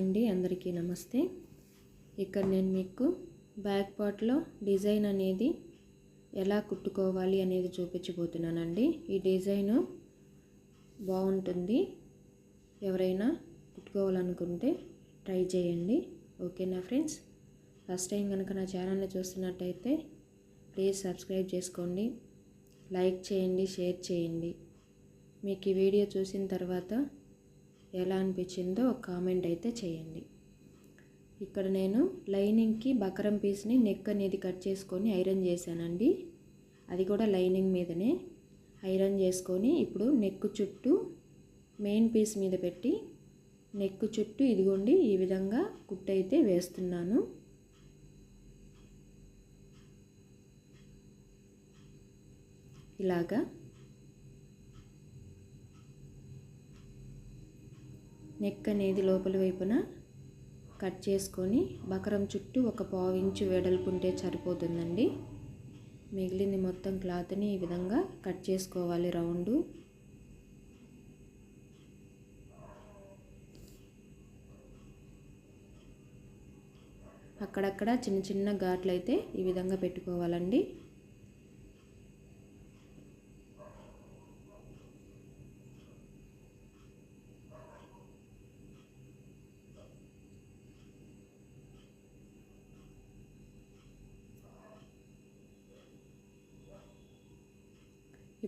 అండి అందరికీ నమస్తే. ఇక్కడ నేను మీకు బ్యాక్ పార్ట్లో డిజైన్ అనేది ఎలా కుట్టుకోవాలి అనేది చూపించబోతున్నానండి. ఈ డిజైను బాగుంటుంది. ఎవరైనా కుట్టుకోవాలనుకుంటే ట్రై చేయండి. ఓకేనా ఫ్రెండ్స్? ఫస్ట్ టైం కనుక నా ఛానల్ని చూస్తున్నట్టయితే ప్లీజ్ సబ్స్క్రైబ్ చేసుకోండి. లైక్ చేయండి షేర్ చేయండి. మీకు ఈ వీడియో చూసిన తర్వాత ఎలా అనిపించిందో ఒక కామెంట్ అయితే చేయండి. ఇక్కడ నేను లైనింగ్కి బకరం పీస్ని నెక్ అనేది కట్ చేసుకొని ఐరన్ చేశానండి. అది కూడా లైనింగ్ మీదనే ఐరన్ చేసుకొని ఇప్పుడు నెక్ చుట్టూ మెయిన్ పీస్ మీద పెట్టి నెక్ చుట్టూ ఇదిగోండి ఈ విధంగా కుట్టయితే వేస్తున్నాను. ఇలాగా నెక్ అనేది లోపలి వైపున కట్ చేసుకొని బకరం చుట్టూ ఒక పావు ఇంచు వెడల్పుంటే సరిపోతుందండి. మిగిలింది మొత్తం క్లాత్ని ఈ విధంగా కట్ చేసుకోవాలి రౌండు. అక్కడక్కడ చిన్న చిన్న ఘాట్లు అయితే ఈ విధంగా పెట్టుకోవాలండి.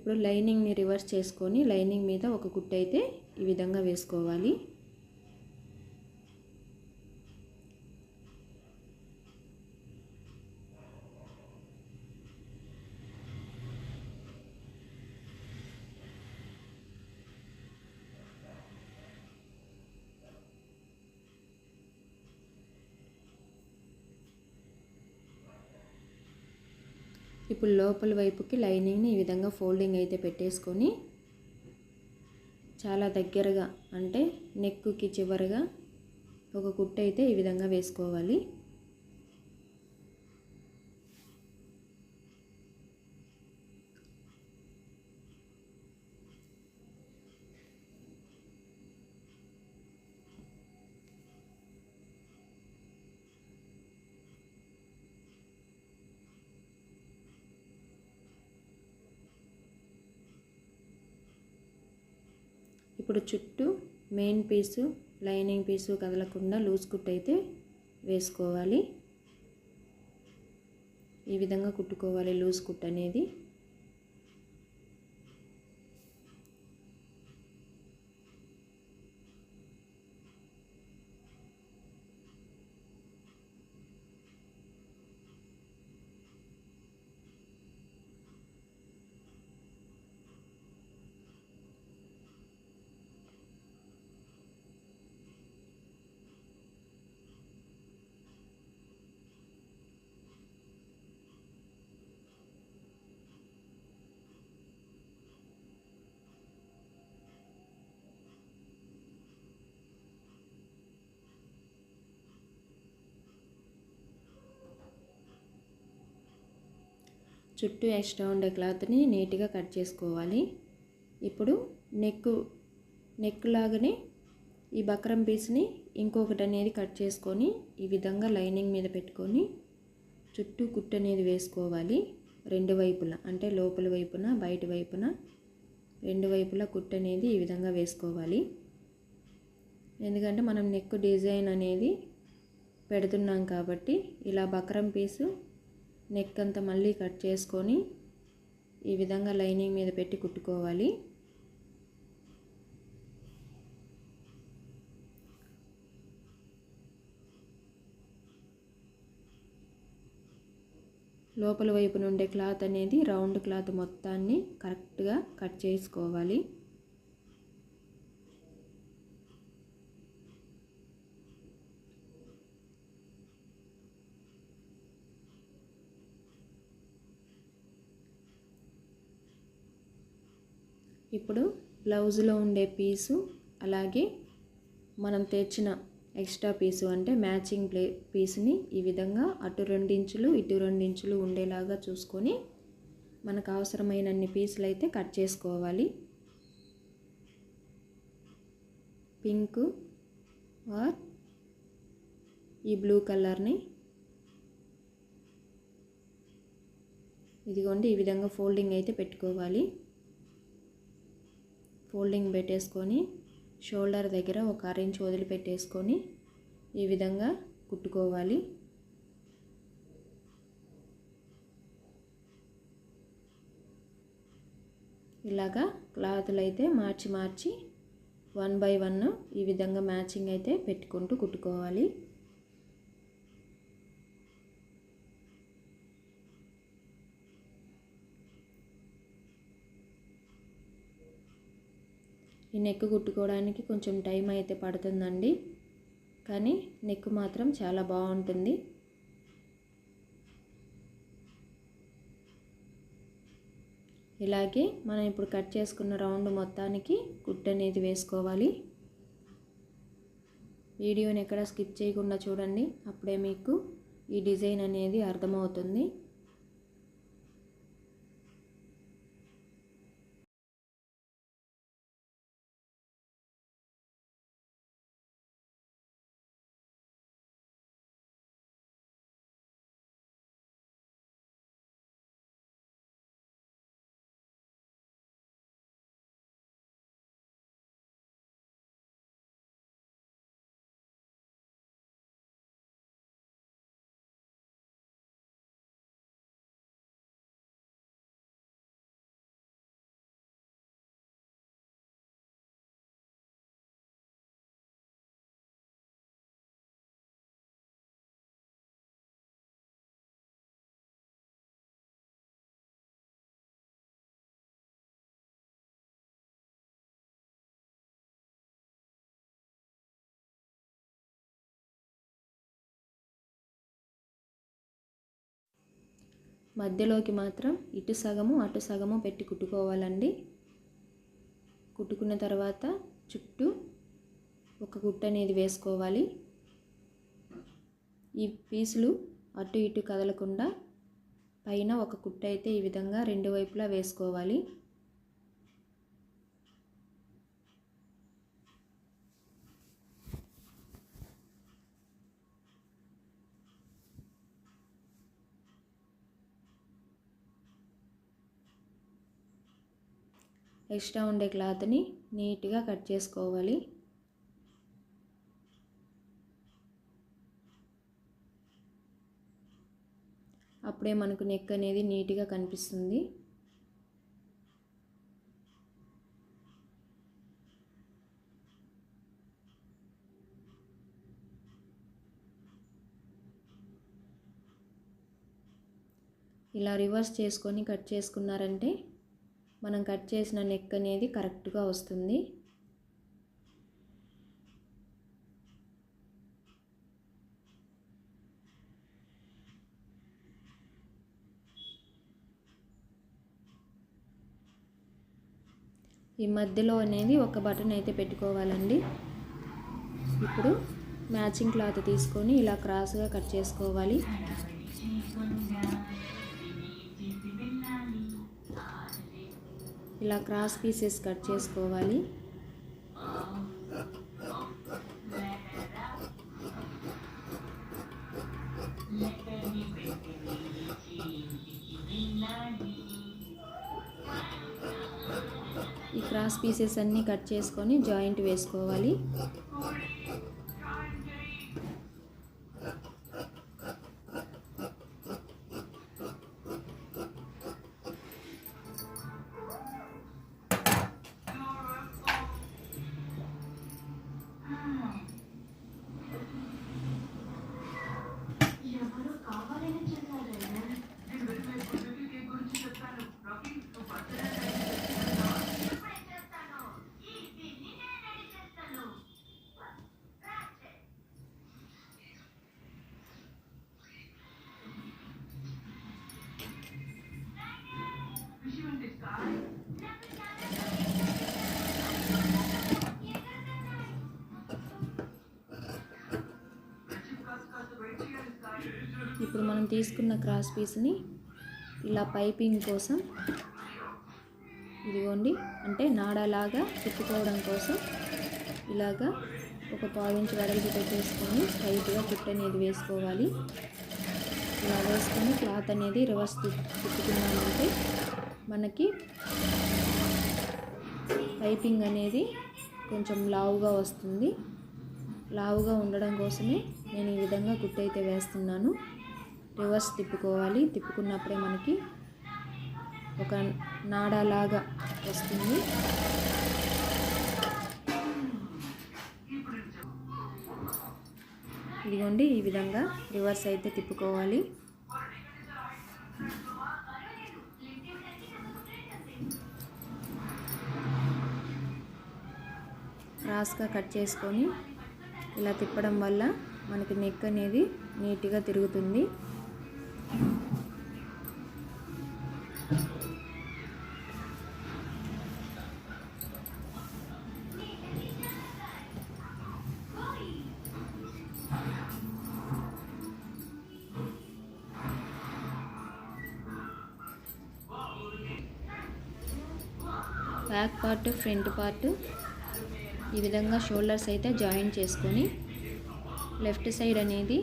ఇప్పుడు లైనింగ్ని రివర్స్ చేసుకొని లైనింగ్ మీద ఒక కుట్టైతే అయితే ఈ విధంగా వేసుకోవాలి. ఇప్పుడు లోపల వైపుకి లైనింగ్ని ఈ విధంగా ఫోల్డింగ్ అయితే పెట్టేసుకొని చాలా దగ్గరగా అంటే నెక్కుకి చివరగా ఒక కుట్టు అయితే ఈ విధంగా వేసుకోవాలి. ఇప్పుడు చుట్టూ మెయిన్ పీసు లైనింగ్ పీసు కదలకుండా లూజ్ కుట్ అయితే వేసుకోవాలి. ఈ విధంగా కుట్టుకోవాలి లూజ్ కుట్ అనేది. చుట్టూ ఎక్స్ట్రా ఉండే క్లాత్ని నీట్గా కట్ చేసుకోవాలి. ఇప్పుడు నెక్ నెక్ లాగానే ఈ బక్రం పీస్ని ఇంకొకటి అనేది కట్ చేసుకొని ఈ విధంగా లైనింగ్ మీద పెట్టుకొని చుట్టూ కుట్టు అనేది వేసుకోవాలి. రెండు వైపులా అంటే లోపల వైపున బయట వైపున రెండు వైపులా కుట్టు అనేది ఈ విధంగా వేసుకోవాలి. ఎందుకంటే మనం నెక్ డిజైన్ అనేది పెడుతున్నాం కాబట్టి ఇలా బక్రం పీసు నెక్ అంతా మళ్ళీ కట్ చేసుకొని ఈ విధంగా లైనింగ్ మీద పెట్టి కుట్టుకోవాలి. లోపల వైపు నుండే క్లాత్ అనేది రౌండ్ క్లాత్ మొత్తాన్ని కరెక్ట్గా కట్ చేసుకోవాలి ఇప్పుడు బ్లౌజ్లో ఉండే పీసు అలాగే మనం తెచ్చిన ఎక్స్ట్రా పీసు అంటే మ్యాచింగ్ ప్లే పీస్ని ఈ విధంగా అటు రెండించులు ఇటు రెండించులు ఉండేలాగా చూసుకొని మనకు అవసరమైనన్ని పీసులు అయితే కట్ చేసుకోవాలి. పింక్ ఆర్ ఈ బ్లూ కలర్ని ఇదిగోండి ఈ విధంగా ఫోల్డింగ్ అయితే పెట్టుకోవాలి. ఫోల్డింగ్ పెట్టేసుకొని షోల్డర్ దగ్గర ఒక అరెంజ్ వదిలిపెట్టేసుకొని ఈ విధంగా కుట్టుకోవాలి. ఇలాగా క్లాతులు అయితే మార్చి మార్చి వన్ బై వన్ ఈ విధంగా మ్యాచింగ్ అయితే పెట్టుకుంటూ కుట్టుకోవాలి. ఈ నెక్ కుట్టుకోవడానికి కొంచెం టైం అయితే పడుతుందండి. కానీ నెక్ మాత్రం చాలా బాగుంటుంది. ఇలాగే మనం ఇప్పుడు కట్ చేసుకున్న రౌండ్ మొత్తానికి కుట్ అనేది వేసుకోవాలి. వీడియోని ఎక్కడ స్కిప్ చేయకుండా చూడండి. అప్పుడే మీకు ఈ డిజైన్ అనేది అర్థమవుతుంది. మధ్యలోకి మాత్రం ఇటు సగము అటు సగము పెట్టి కుట్టుకోవాలండి. కుట్టుకున్న తర్వాత చుట్టూ ఒక గుట్ట అనేది వేసుకోవాలి. ఈ పీసులు అటు ఇటు కదలకుండా పైన ఒక కుట్ట అయితే ఈ విధంగా రెండు వైపులా వేసుకోవాలి. ఎక్స్ట్రా ఉండే క్లాత్ని నీట్గా కట్ చేసుకోవాలి. అప్పుడే మనకు నెక్ అనేది నీట్గా కనిపిస్తుంది. ఇలా రివర్స్ చేసుకొని కట్ చేసుకున్నారంటే మనం కట్ చేసిన నెక్ అనేది కరెక్ట్గా వస్తుంది. ఈ మధ్యలో అనేది ఒక బటన్ అయితే పెట్టుకోవాలండి. ఇప్పుడు మ్యాచింగ్ క్లాత్ తీసుకొని ఇలా క్రాస్గా కట్ చేసుకోవాలి. ఇలా క్రాస్ పీసెస్ కట్ చేసుకోవాలి. ఈ క్రాస్ పీసెస్ అన్నీ కట్ చేసుకొని జాయింట్ వేసుకోవాలి. ఇప్పుడు మనం తీసుకున్న క్రాస్ పీస్ని ఇలా పైపింగ్ కోసం ఇదిగోండి అంటే నాడలాగా చుట్టుకోవడం కోసం ఇలాగా ఒక పావు ఇంచు వెడల్పు పెట్టేసుకొని స్ట్రైట్గా కుట్టు అనేది వేసుకోవాలి. ఇలా వేసుకొని క్లాత్ అనేది రివర్స్ తిప్పుకున్నామంటే మనకి పైపింగ్ అనేది కొంచెం లావుగా వస్తుంది. లావుగా ఉండడం కోసమే నేను ఈ విధంగా కుట్టయితే వేస్తున్నాను. రివర్స్ తిప్పుకోవాలి. తిప్పుకున్నప్పుడే మనకి ఒక నాడలాగా వస్తుంది. ఇదిగోండి ఈ విధంగా రివర్స్ అయితే తిప్పుకోవాలి. క్రాస్గా కట్ చేసుకొని ఇలా తిప్పడం వల్ల మనకి నెక్ అనేది నీట్గా తిరుగుతుంది. Front part. ఈ విధంగా షోల్డర్స్ అయితే జాయిన్ చేసుకొని లెఫ్ట్ సైడ్ అనేది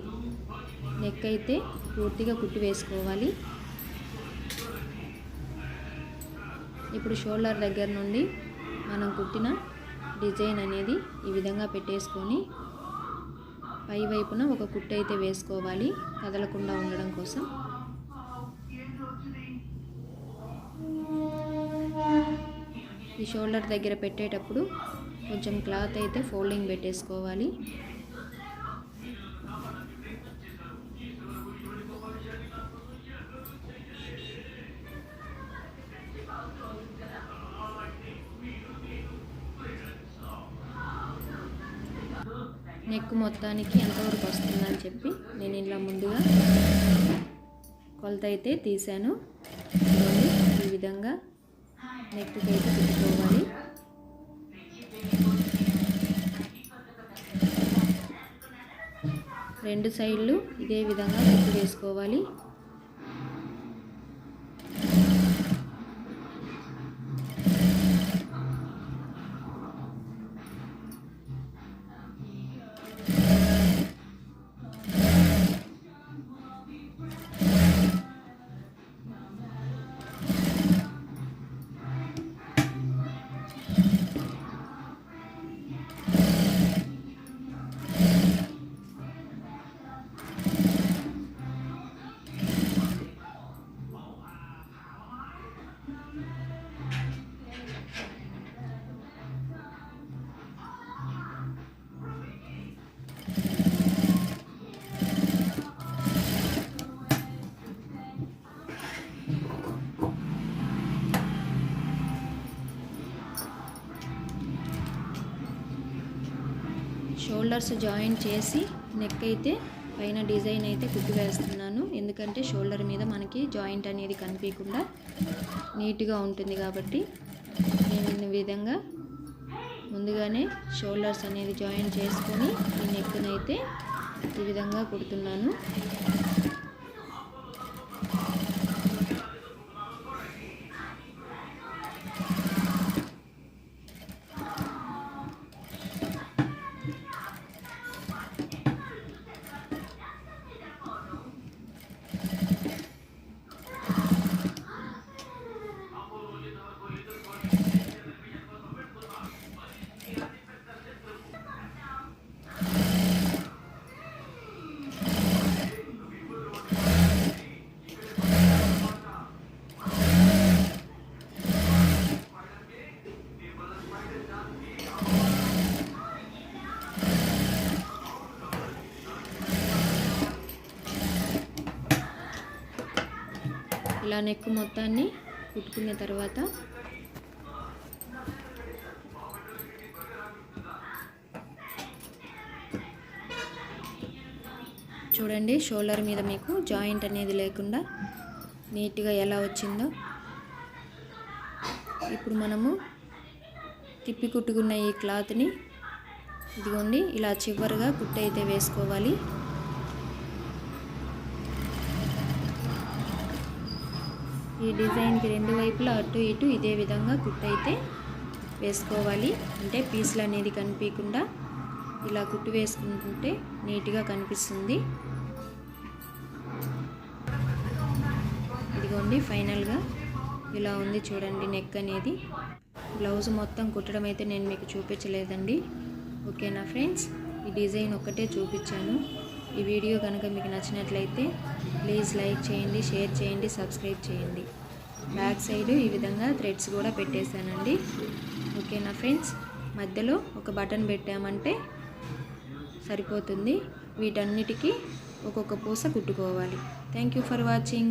నెక్ అయితే పూర్తిగా కుట్టి వేసుకోవాలి. ఇప్పుడు షోల్డర్ దగ్గర నుండి మనం కుట్టిన డిజైన్ అనేది ఈ విధంగా పెట్టేసుకొని పై వైపున ఒక కుట్టు అయితే వేసుకోవాలి. కదలకుండా ఉండడం కోసం. ఈ షోల్డర్ దగ్గర పెట్టేటప్పుడు కొంచెం క్లాత్ అయితే ఫోల్డింగ్ పెట్టేసుకోవాలి. నెక్ మొత్తానికి ఎంతవరకు వస్తుందని చెప్పి నేను ఇలా ముందుగా కొలత అయితే తీసాను ఈ విధంగా నెక్కి అయితే పెట్టుకోవాలి. రెండు సైడ్లు ఇదే విధంగా కుట్టు వేసుకోవాలి షోల్డర్స్ జాయిన్ చేసి నెక్ అయితే పైన డిజైన్ అయితే కుట్టి వేస్తున్నాను. ఎందుకంటే షోల్డర్ మీద మనకి జాయింట్ అనేది కనిపించకుండా నీట్గా ఉంటుంది కాబట్టి నేను ఈ విధంగా ముందుగానే షోల్డర్స్ అనేది జాయిన్ చేసుకొని ఈ నెక్నైతే ఈ విధంగా కుడుతున్నాను. ఇలా నెక్ మొత్తాన్ని కుట్టుకున్న తర్వాత చూడండి షోల్డర్ మీద మీకు జాయింట్ అనేది లేకుండా నీట్గా ఎలా వచ్చిందో. ఇప్పుడు మనము తిప్పి కుట్టుకున్న ఈ క్లాత్ని ఇదిగోండి ఇలా చివరిగా కుట్టయితే వేసుకోవాలి. ఈ డిజైన్కి రెండు వైపులా అటు ఇటు ఇదే విధంగా కుట్టయితే వేసుకోవాలి. అంటే పీసులు అనేది కనిపించకుండా ఇలా కుట్టు వేసుకుంటుంటే నీట్గా కనిపిస్తుంది. ఇదిగోండి ఫైనల్గా ఇలా ఉంది చూడండి నెక్ అనేది. బ్లౌజ్ మొత్తం కుట్టడం అయితే నేను మీకు చూపించలేదండి. ఓకేనా ఫ్రెండ్స్? ఈ డిజైన్ ఒక్కటే చూపించాను. ఈ వీడియో కనుక మీకు నచ్చినట్లయితే ప్లీజ్ లైక్ చేయండి షేర్ చేయండి సబ్స్క్రైబ్ చేయండి. బ్యాక్ సైడ్ ఈ విధంగా థ్రెడ్స్ కూడా పెట్టేశానండి. ఓకేనా ఫ్రెండ్స్ మధ్యలో ఒక బటన్ పెట్టామంటే సరిపోతుంది. వీటన్నిటికీ ఒక్కొక్క పూస కుట్టుకోవాలి. Thank you for watching.